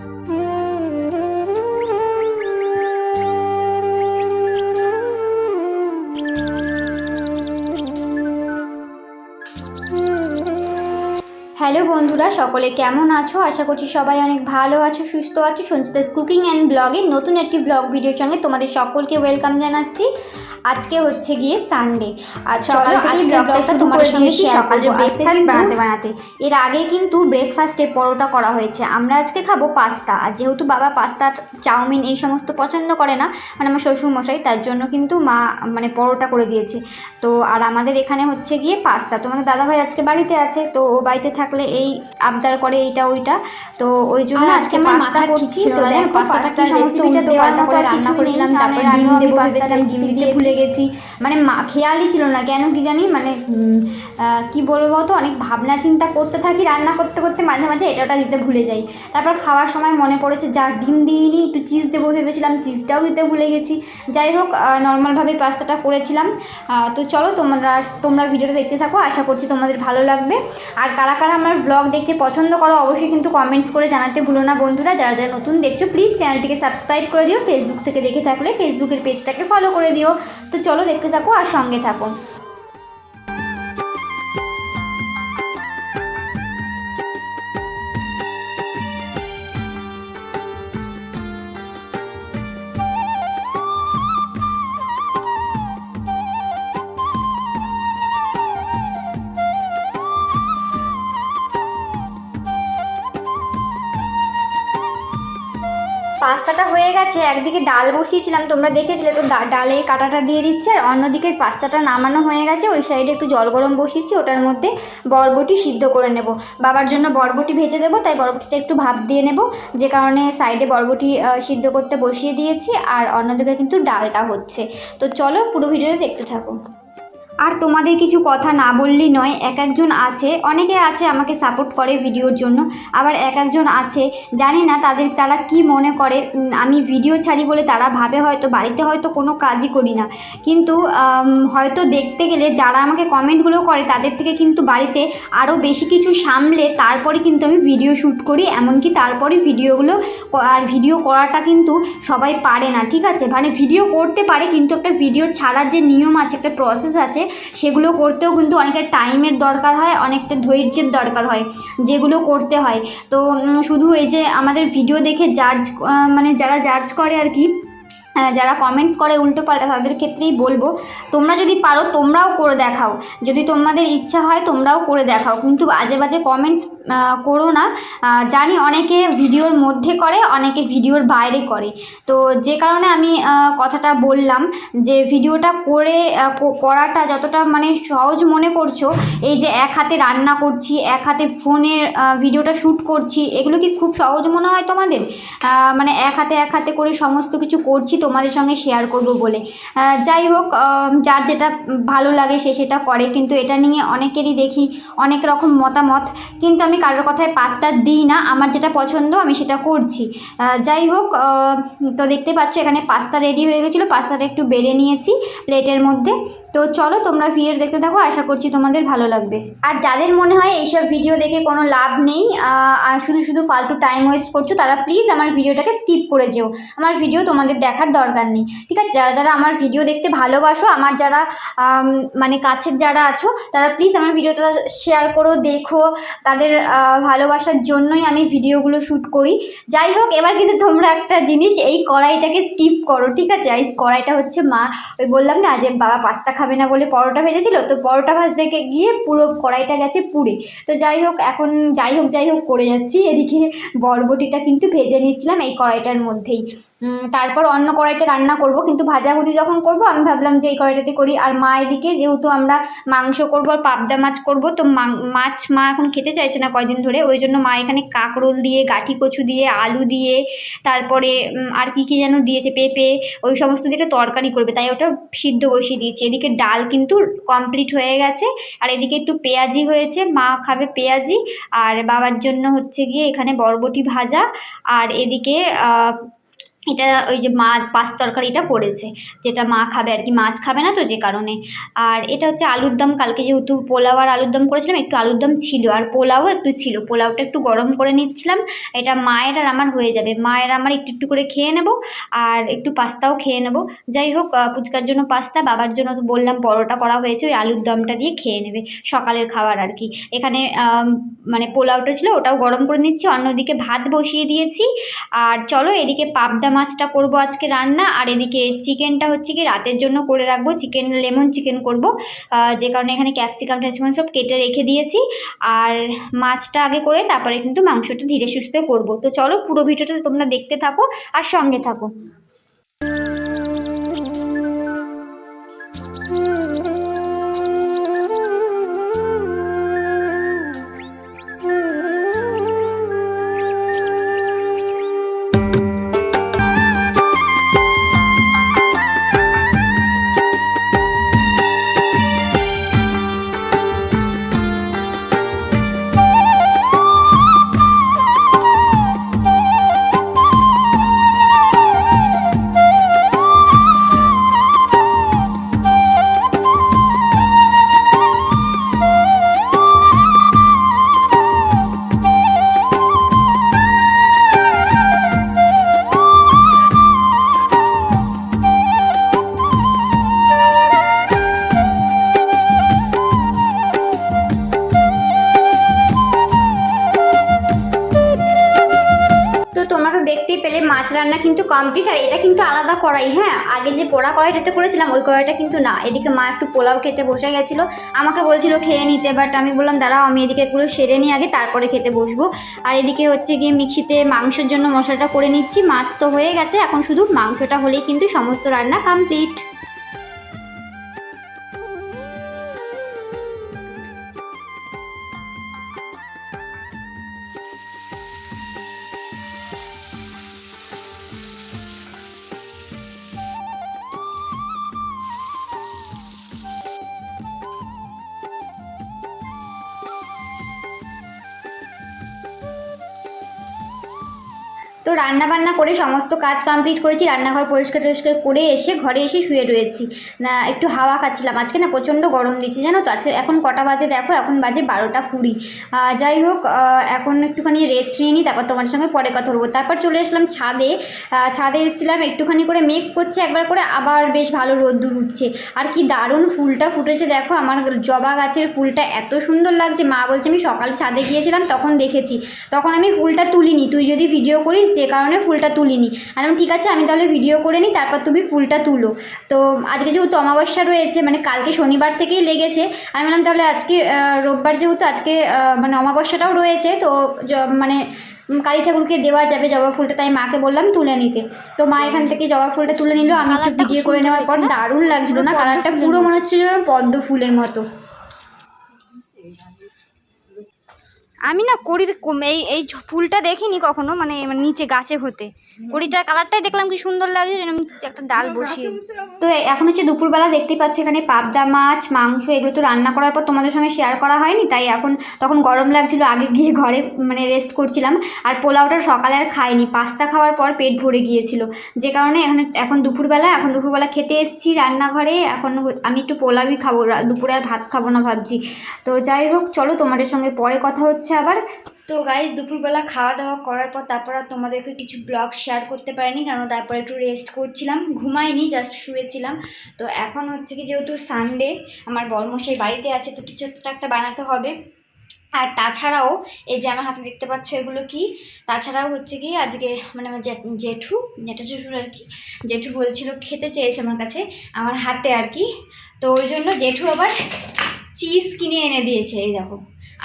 Thank you. Hello বন্ধুরা সকলে কেমন আছো? আশা করছি সবাই অনেক ভালো আছো সুস্থ আছো। সঞ্চিতাস কুকিং অ্যান্ড ব্লগে নতুন একটি ব্লগ ভিডিওর সঙ্গে তোমাদের সকলকে ওয়েলকাম জানাচ্ছি। আজকে হচ্ছে গিয়ে সানডে। আর সকাল থেকেই ব্লগটা তোমাদের সঙ্গে শেয়ার করব। ব্রেকফাস্ট বানাতে বানাতে। এর আগে কিন্তু ব্রেকফাস্টে পরোটা করা হয়েছে। আমরা আজকে খাব পাস্তা। আর যেহেতু বাবা পাস্তা চাউমিন এই সমস্ত পছন্দ করে না মানে আমার শ্বশুর মশাই তার জন্য কিন্তু মা মানে পরোটা করে দিয়েছে। তো আর আমাদের এখানে হচ্ছে গিয়ে পাস্তা। তোমাদের দাদাভাই আজকে বাড়িতে আছে তো ও বাড়িতে থাকলে এই আবদার করে এইটা ওইটা। তো ওই জন্য আজকে আমার মাথা করছি। তো দেখো পাস্তাটা রেসিপিটা পাল্টা করে রান্না করেছিলাম তারপর ডিম দেবো ভেবেছিলাম ডিম দিতে ভুলে গেছি। মানে খেয়ালই ছিল না কেন কি জানি মানে কি বলব তো অনেক ভাবনা চিন্তা করতে থাকি রান্না করতে করতে মাঝে মাঝে এটা ওটা দিতে ভুলে যাই। তারপর খাওয়ার সময় মনে পড়েছে যা ডিম দিইনি একটু চিজ দেবো ভেবেছিলাম চিজটাও দিতে ভুলে গেছি। যাই হোক নর্মালভাবে পাস্তাটা করেছিলাম। তো চলো তোমরা তোমরা ভিডিওটা দেখতে থাকো আশা করছি তোমাদের ভালো লাগবে। আর কারা কারা আমার ব্লগ দেখতে পছন্দ করো, অবশ্যই কিন্তু কমেন্টস করে জানাতে ভুলো না বন্ধুরা। যারা যারা নতুন দেখছ প্লিজ চ্যানেলটিকে সাবস্ক্রাইব করে দিও। ফেসবুক থেকে দেখে থাকলে ফেসবুকের পেজটাকে ফলো করে দিও। তো চলো দেখতে থাকো আর সঙ্গে থাকো। পাস্তাটা হয়ে গেছে, একদিকে ডাল বসিয়েছিলাম, তোমরা দেখেছিলে, তো ডালে কাটাটা দিয়ে দিচ্ছে, আর অন্যদিকে পাস্তাটা নামানো হয়ে গেছে, ওই সাইডে একটু জল গরম বসিয়েছি, ওটার মধ্যে বরবটি সিদ্ধ করে নেব। বাবার জন্য বরবটি ভেজে দেবো, তাই বরবটিটা একটু ভাপ দিয়ে নেব, যে কারণে সাইডে বরবটি সিদ্ধ করতে বসিয়ে দিয়েছি, আর অন্যদিকে কিন্তু ডালটা হচ্ছে। তো চলো পুরো ভিডিওটা দেখতে থাকো। আর তোমাদের কিছু কথা না বললেই নয়, এক একজন আছে, অনেকে আছে আমাকে সাপোর্ট করে ভিডিওর জন্য, আবার এক একজন আছে, জানি না তাদের তারা কি মনে করে আমি ভিডিও ছাড়ি বলে তারা ভাবে হয়তো, বাড়িতে হয়তো কোনো কাজই করি না। কিন্তু হয়তো দেখতে গেলে যারা আমাকে কমেন্টগুলো করে তাদের থেকে কিন্তু বাড়িতে আরও বেশি কিছু সামলে তারপরে কিন্তু আমি ভিডিও শ্যুট করি, এমনকি তারপরে ভিডিওগুলো আর ভিডিও করাটা কিন্তু সবাই পারে না, ঠিক আছে? মানে ভিডিও করতে পারে, কিন্তু একটা ভিডিও ছাড়ার যে নিয়ম আছে, একটা প্রসেস আছে সেগুলো করতেও কিন্তু অনেকটা টাইমের দরকার হয়, অনেকটা ধৈর্যের দরকার হয়, যেগুলো করতে হয়। তো শুধু এই যে আমাদের ভিডিও দেখে জাজ মানে যারা জাজ করে আর কি যারা কমেন্টস করে উল্টো পাল্টা, তাদের ক্ষেত্রেই বলব, তোমরা যদি পারো, তোমরাও করে দেখাও। যদি তোমাদের ইচ্ছা হয়, তোমরাও করে দেখাও। কিন্তু বাজে বাজে কমেন্টস করো না। জানি অনেকে ভিডিওর মধ্যে করে, অনেকে ভিডিওর বাইরে করে। তো যে কারণে আমি কথাটা বললাম যে ভিডিওটা করে করাটা যতটা মানে সহজ মনে করছ, এই যে এক হাতে রান্না করছি, এক হাতে ফোনের ভিডিওটা শ্যুট করছি, এগুলো কি খুব সহজ মনে হয় তোমাদের? মানে এক হাতে এক হাতে করে সমস্ত কিছু করছি তোমাদের সঙ্গে শেয়ার করব বলে। যাই হোক যার যেটা ভালো লাগে সে সেটা করে। কিন্তু এটা নিয়ে অনেকেরই দেখি অনেক রকম মতামত। কিন্তু আমি কারোর কথায় পাত্তা দিই না। আমার যেটা পছন্দ, আমি সেটা করছি। যাই হোক তো দেখতে পাচ্ছ এখানে পাস্তা রেডি হয়ে গেছিল। পাস্তাটা একটু বেড়ে নিয়েছি প্লেটের মধ্যে। তো চলো, তোমরা ভিডিও দেখতে থাকো। আশা করছি তোমাদের ভালো লাগবে। আর যাদের মনে হয় এইসব ভিডিও দেখে কোনো লাভ নেই শুধু শুধু ফালতু টাইম ওয়েস্ট করছ, তারা প্লিজ আমার ভিডিওটাকে স্কিপ করে যেও। আমার ভিডিও তোমাদের দেখার দরকার নেই। ঠিক আছে? যারা যারা আমার ভিডিও দেখতে ভালোবাসো, আমার যারা মানে কাছের যারা আছো, তারা প্লিজ আমার ভিডিওটা শেয়ার করো, দেখো। তাদের ভালোবাসার জন্যই আমি ভিডিওগুলো শ্যুট করি। যাই হোক, এবার কিন্তু তোমরা একটা জিনিস, এই কড়াইটাকে স্কিপ করো, ঠিক আছে? এই কড়াইটা হচ্ছে মা, ওই বললাম না যে বাবা পাস্তা খাবে না বলে পরোটা ভেজেছিল, তো পরোটা ভাজতে গিয়ে পুরো কড়াইটা গেছে পুড়ে। তো যাই হোক, এখন যাই হোক যাই হোক, করে যাচ্ছি। এদিকে বরবটিটা কিন্তু ভেজে নিচ্ছিলাম এই কড়াইটার মধ্যেই। তারপর অন্য কড়াইতে রান্না করব, কিন্তু ভাজাভুজি যখন করব, আমি ভাবলাম যে এই কড়াইটাতে করি। আর মা এদিকে যেহেতু আমরা মাংস করব আর পাবদা মাছ করব, তো মাছ মা এখন খেতে চাইছে না কয়দিন ধরে। ওই জন্য মা এখানে কাঁকরোল দিয়ে, গাঠি কচু দিয়ে, আলু দিয়ে, তারপরে আর কি কি যেন দিয়েছে, পেঁপে, ওই সমস্ত দিয়ে তরকারি করবে। তাই ওটা সিদ্ধ বসিয়ে দিয়েছি। এদিকে ডাল কিন্তু কমপ্লিট হয়ে গেছে। আর এদিকে একটু পেঁয়াজি হয়েছে। মা খাবে পেঁয়াজি। আর বাবার জন্য হচ্ছে গিয়ে এখানে বরবটি ভাজা। আর এদিকে এটা ওই যে মা, পাঁচ তরকারিটা করেছে যেটা মা খাবে আর কি, মাছ খাবে না তো যে কারণে। আর এটা হচ্ছে আলুর দম, কালকে যেহেতু পোলাও আর আলুর দম করেছিলাম, একটু আলুর দম ছিল, আর পোলাও একটু ছিল, পোলাওটা একটু গরম করে নিচ্ছিলাম, এটা মায়ের আর আমার হয়ে যাবে, মায়ের আমার একটু একটু করে খেয়ে নেব, আর একটু পাস্তাও খেয়ে নেব। যাই হোক ফুচকার জন্য পাস্তা, বাবার জন্য তো বললাম, পরোটা করা হয়েছে, ওই আলুর দমটা দিয়ে খেয়ে নেবে, সকালের খাবার আর কি। এখানে মানে পোলাওটা ছিল, ওটাও গরম করে নিচ্ছি, অন্যদিকে ভাত বসিয়ে দিয়েছি, আর চলো এদিকে পাবদা মাছটা করব আজকে রান্না, আর এদিকে চিকেনটা হচ্ছে কি রাতের জন্য করে রাখব। চিকেন, লেমন চিকেন করব। যে কারণে এখানে ক্যাপসিকাম ট্যাপসিকাম সব কেটে রেখে দিয়েছি। আর মাছটা আগে করে তারপরে কিন্তু মাংসটা ধীরে সুস্থে করব। তো চলো পুরো ভিডিওটা তোমরা দেখতে থাকো আর সঙ্গে থাকো। মাছ রান্না কিন্তু কমপ্লিট আর এটা কিন্তু আলাদা কড়াই হ্যাঁ? আগে যে পোড়া কড়াইটাতে করেছিলাম, ওই কড়াইটা কিন্তু না। এদিকে মা একটু পোলাও খেতে বসে গেছিল। আমাকে বলছিল, খেয়ে নিতে বাট আমি বললাম, দাঁড়াও, আমি এদিকে এগুলো সেরে নিই, আগে তারপরে খেতে বসবো। আর এদিকে হচ্ছে গিয়ে মিক্সিতে মাংসের জন্য মশলাটা করে নিচ্ছি। মাছ তো হয়ে গেছে, এখন শুধু মাংসটা হলেই কিন্তু সমস্ত রান্না কমপ্লিট রান্না বান্না করে সমস্ত কাজ কমপ্লিট করেছি, রান্নাঘর পরিষ্কার টরিষ্কার করে এসে ঘরে এসে শুয়ে রয়েছি। না, একটু হাওয়া খাচ্ছিলাম। আজকে না প্রচণ্ড গরম দিচ্ছে, জানো তো? আজকে এখন কটা বাজে দেখো, এখন বাজে বারোটা কুড়ি। যাই হোক এখন একটুখানি রেস্ট নিয়ে নিই, তারপর তোমার সঙ্গে পরে কথা বলব। তারপর চলে আসলাম ছাদে। ছাদে এসেছিলাম, একটুখানি করে মেঘ করছে, একবার করে আবার বেশ ভালো রোদ্দুর উঠছে। আর কি দারুণ ফুলটা ফুটেছে, দেখো, আমার জবা গাছের ফুলটা এত সুন্দর লাগছে। মা বলছে, আমি সকাল ছাদে গিয়েছিলাম, তখন দেখেছি। তখন আমি ফুলটা তুলিনি। তুই যদি ভিডিও করিস, যে কারণে ফুলটা তুলিনি। আমি ঠিক আছে আমি তাহলে ভিডিও করে নিই তারপর তুমি ফুলটা তুলো। তো আজকে যেহেতু অমাবস্যা রয়েছে মানে কালকে শনিবার থেকেই লেগেছে আমি বললাম তাহলে আজকে রোববার যেহেতু আজকে মানে অমাবস্যাটাও রয়েছে তো মানে কালী ঠাকুরকে দেওয়া যাবে জবা ফুলটা। তাই মাকে বললাম তুলে নিতে। তো মা এখান থেকে জবা ফুলটা তুলে নিল। আমি একটু ভিডিও করে নেওয়ার পর দারুণ লাগছিল। না কালারটা পুরো মনে হচ্ছিল যেন পদ্ম ফুলের মতো। আমি না কড়ির এই এই ঝ- ফুলটা দেখিনি কখনো মানে মানে নিচে গাছে হতে। কড়িটার কালারটাই দেখলাম কি সুন্দর লাগছে যেন একটা ডাল বসিয়ে তো এখন হচ্ছে দুপুরবেলা দেখতেই পাচ্ছ এখানে পাবদা মাছ মাংস এগুলো তো রান্না করার পর তোমাদের সঙ্গে শেয়ার করা হয়নি তাই এখন তখন গরম লাগছিল আগে গিয়ে ঘরে মানে রেস্ট করছিলাম। আর পোলাওটা সকালে আর খাইনি পাস্তা খাওয়ার পর পেট ভরে গিয়েছিল। যে কারণে এখানে এখন দুপুরবেলা এখন দুপুরবেলা খেতে এসেছি রান্নাঘরে এখন আমি একটু পোলাওই খাব দুপুরে আর ভাত খাব না ভাবছি। তো যাই হোক চলো তোমাদের সঙ্গে পরে কথা হচ্ছে। আবার। তো গাইজ দুপুরবেলা খাওয়া দাওয়া করার পর তারপর আর তোমাদেরকে কিছু ব্লগ শেয়ার করতে পারিনি কারণ তারপর একটু রেস্ট করছিলাম, ঘুমাইনি জাস্ট শুয়েছিলাম। তো এখন হচ্ছে কি যেহেতু সানডে আমার বর্মশাই বাড়িতে আছে, তো কিছু একটা বানাতে হবে। আর তাছাড়াও, এই যে আমার হাতে দেখতে পাচ্ছ এগুলো কি? তাছাড়াও হচ্ছে কি আজকে মানে আমার জেঠু জেঠু জেঠুর আর কি, জেঠু বলছিল খেতে চেয়েছে আমার কাছে, আমার হাতে আর কি। তো ওই জন্য জেঠু আবার চিজ কিনে এনে দিয়েছে, এই দেখো।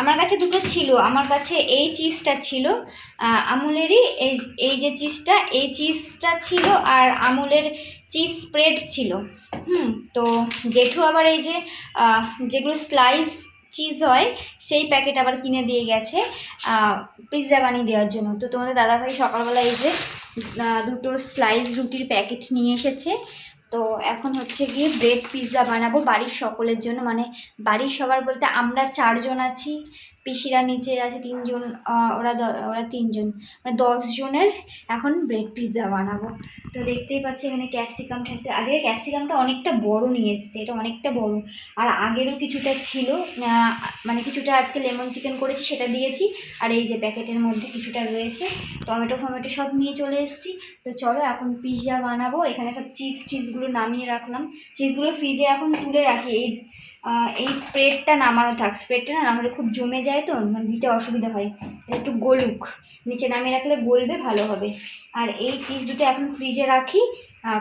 আমার কাছে দুটো ছিল। আমার কাছে এই চিজটা ছিল আমুলেরই এই যে চিজটা এই চিজটা ছিল আর আমুলের চিজ স্প্রেড ছিল। হুম, তো জেঠু আবার এই যে যেগুলো স্লাইস চিজ হয়, সেই প্যাকেট আবার কিনে দিয়ে গেছে পিৎজা বানিয়ে দেওয়ার জন্য। তো তোমাদের দাদাভাই সকালবেলা এই যে দুটো স্লাইস রুটির প্যাকেট নিয়ে এসেছে। তো এখন হচ্ছে গিয়ে ব্রেড পিৎজা বানাবো বাড়ির সকলের জন্য। মানে বাড়ির সবার বলতে আমরা চারজন আছি। পিসিরা নিচে আছে তিনজন ওরা ওরা তিনজন। মানে দশ জনের এখন ব্রেড পিৎজা বানাবো। তো দেখতেই পাচ্ছি এখানে ক্যাপসিকাম ঠ্যাসে, আজকে ক্যাপসিকামটা অনেকটা বড় নিয়ে এসছে, এটা অনেকটা বড়। আর আগেরও কিছুটা ছিল মানে কিছুটা আজকে লেমন চিকেন করেছি, সেটা দিয়েছি। আর এই যে প্যাকেটের মধ্যে কিছুটা রয়েছে, টমেটো ফমেটো সব নিয়ে চলে এসেছি। তো চলো এখন পিৎজা বানাবো। এখানে সব চিজ চিজগুলো নামিয়ে রাখলাম। চিজগুলো ফ্রিজে এখন তুলে রাখি। এই এই স্প্রেডটা নামানো থাক। স্প্রেডটা না নামালে খুব জমে যায় তো মানে দিতে অসুবিধা হয়। একটু গলুক। নিচে নামিয়ে রাখলে গলবে, ভালো হবে। আর এই চিজ দুটো এখন ফ্রিজে রাখি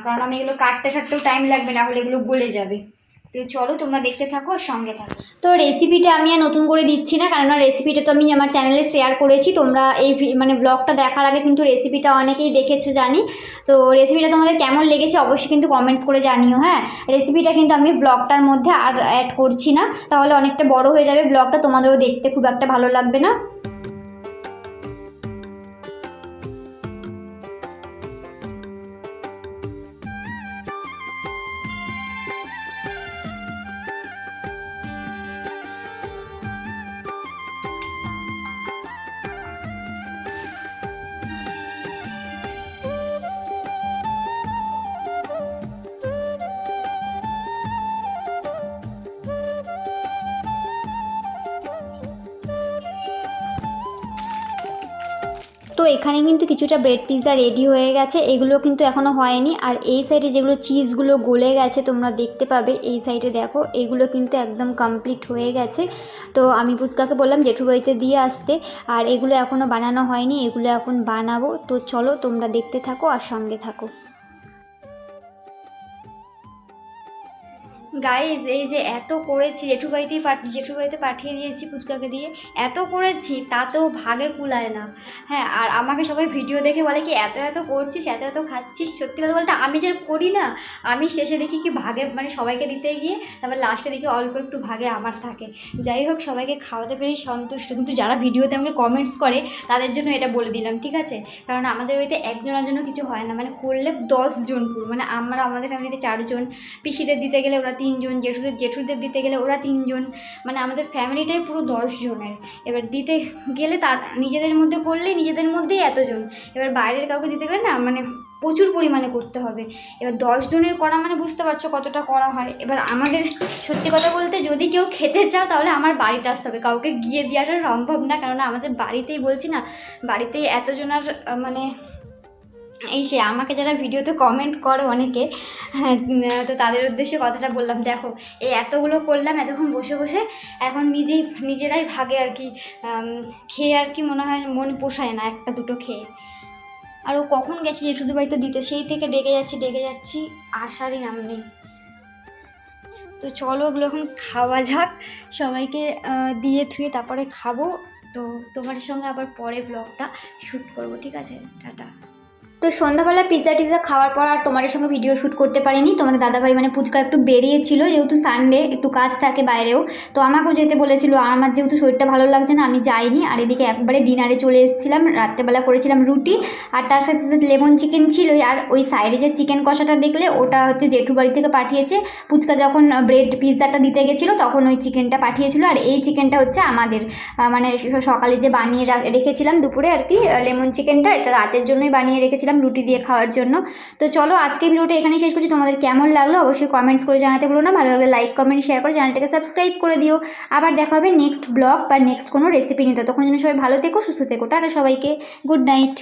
কারণ আমি এগুলো কাটতে সারতেও টাইম লাগবে, না হলে এগুলো গলে যাবে। তো চলো তোমরা দেখতে থাকো সঙ্গে থাকো। তো রেসিপিটা আমি আর নতুন করে দিচ্ছি না কারণ রেসিপিটা তো আমি আমার চ্যানেলে শেয়ার করেছি। তোমরা এই মানে ব্লগটা দেখার আগে কিন্তু রেসিপিটা অনেকেই দেখেছ, জানি। তো রেসিপিটা তোমাদের কেমন লেগেছে অবশ্যই কিন্তু কমেন্টস করে জানিও হ্যাঁ? রেসিপিটা কিন্তু আমি ব্লগটার মধ্যে আর অ্যাড করছি না, তাহলে অনেকটা বড় হয়ে যাবে। ব্লগটা তোমাদেরও দেখতে খুব একটা ভালো লাগবে না। তো এখানে কিন্তু কিছুটা ব্রেড পিৎজা রেডি হয়ে গেছে। এগুলো কিন্তু এখনও হয়নি। আর এই সাইডে যেগুলো চিজগুলো গলে গেছে, তোমরা দেখতে পাবে। এই সাইডে দেখো, এগুলো কিন্তু একদম কমপ্লিট হয়ে গেছে। তো আমি পুচকাকে বললাম জেঠু বাড়িতে দিয়ে আসতে। আর এগুলো এখনও বানানো হয়নি, এগুলো এখন বানাবো। তো চলো, তোমরা দেখতে থাকো আর সঙ্গে থাকো। গাইজ এই যে এত করেছি জেঠু বাড়িতেই পাঠ জেঠু বাড়িতে পাঠিয়ে দিয়েছি পুচকাকে দিয়ে, এত করেছি, তাতেও ভাগে কুলায় না। হ্যাঁ আর আমাকে সবাই ভিডিও দেখে বলে কি, এত এত করছিস, এত এত খাচ্ছিস? সত্যি কথা বলতে আমি যে করি না, আমি শেষে দেখি কি ভাগে মানে সবাইকে দিতে গিয়ে, তারপর লাস্টে দেখি অল্প একটু ভাগে আমার থাকে। যাই হোক, সবাইকে খাওয়াতে পেরেই সন্তুষ্ট। কিন্তু যারা ভিডিওতে আমাকে কমেন্টস করে, তাদের জন্য এটা বলে দিলাম, ঠিক আছে? কারণ আমাদের বাড়িতে একজনের জন্য কিছু হয় না। মানে করলে দশজন পুরো। মানে আমরা, আমাদের ফ্যামিলিতে চারজন। পিসিদের দিতে গেলে ওরা তিনজন, জেঠুদের জেঠুদের দিতে গেলে ওরা তিনজন মানে আমাদের ফ্যামিলিটাই পুরো দশ জনের এবার দিতে গেলে তার, নিজেদের মধ্যে করলে নিজেদের মধ্যেই এতজন। এবার বাইরের কাউকে দিতে গেলে না মানে প্রচুর পরিমাণে করতে হবে। এবার দশ জনের করা মানে বুঝতে পারছ কতটা করা হয়। এবার আমাদের সত্যি কথা বলতে যদি কেউ খেতে চাও, তাহলে আমার বাড়িতে আসতে হবে। কাউকে গিয়ে দেওয়াটা সম্ভব না, কেননা আমাদের বাড়িতেই বলছি না বাড়িতেই এতজনের মানে এই সে আমাকে যারা ভিডিওতে কমেন্ট করে অনেকে হ্যাঁ, তো তাদের উদ্দেশ্যে কথাটা বললাম দেখো এই এতগুলো করলাম এতক্ষণ বসে বসে এখন নিজেই নিজেরাই ভাগে আর কি খেয়ে আর কি মনে হয় মন পোষায় না একটা দুটো খেয়ে। আর ও কখন গেছি যে শুধু বাড়িতে দিতে সেই থেকে ডেকে যাচ্ছি ডেকে যাচ্ছি আসারই নাম নেই। তো চলো ওগুলো এখন খাওয়া যাক সবাইকে দিয়ে থুয়ে তারপরে খাব। তো তোমার সঙ্গে আবার পরে ব্লগটা শ্যুট করব ঠিক আছে? টাটা। তো সন্ধ্যাবেলা পিৎজা টিৎজা খাওয়ার পর আর তোমাদের সঙ্গে ভিডিও শ্যুট করতে পারিনি। তোমাদের দাদাভাই মানে পুচকা একটু বেরিয়েছিল, যেহেতু সানডে একটু কাজ থাকে বাইরেও। তো আমাকেও যেতে বলেছিল, আর আমার যেহেতু শরীরটা ভালো লাগছে না, আমি যাইনি। আর এদিকে একবারে ডিনারে চলে এসেছিলাম, রাত্রেবেলা করেছিলাম রুটি। আর তার সাথে তো লেমন চিকেন ছিলই আর ওই সাইডে যে চিকেন কষাটা দেখলে, ওটা হচ্ছে জেঠু বাড়ি থেকে পাঠিয়েছে। পুচকা যখন ব্রেড পিৎজাটা দিতে গেছিল, তখন ওই চিকেনটা পাঠিয়েছিল। আর এই চিকেনটা হচ্ছে আমাদের মানে সকালে যে বানিয়ে রেখেছিলাম দুপুরে আর কি লেমন চিকেনটা এটা রাতের জন্যই বানিয়ে রেখেছিলাম। রুটি দিয়ে খাওয়ার জন্য। তো চলো আজকে ভিডিওটা এখানেই শেষ করছি। তোমাদের কেমন লাগল অবশ্যই কমেন্টস করে জানাতে ভুলো না। ভালো লাগলে লাইক কমেন্ট শেয়ার করে চ্যানেলটাকে সাবস্ক্রাইব করে দিও। আবার দেখা হবে নেক্সট ব্লগ বা নেক্সট কোনো রেসিপি নিতে তখন যেন সবাই ভালো থেকো, সুস্থ থেকো। টাটা সবাইকে। Good night